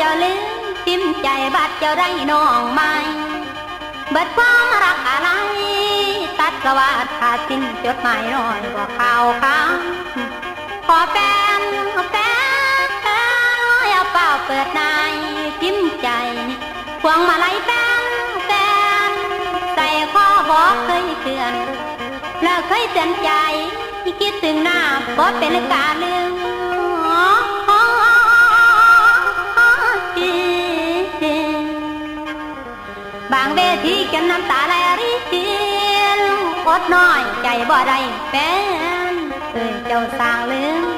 จะลืมจิ้มใจบัดจ้าได้น้องไหมเบิดความรักอะไร ตัดกวาดขาดสิ้นจดหมายน้อยกว่าข่าวค้างขอแฟนแฟนอย่าเป่าเปิดนายทิมใจพวงมาลัยแฟน เคยเตือนแล้วเคยเตือนใจที่คิดถึงหน้าบ่เป็นการลืมบางเวทีกันน้ำตาไหลริเทียนอดน้อยใจบ่ได้แฟนเอ้ยเจ้าสร้างลืมละเมื่อ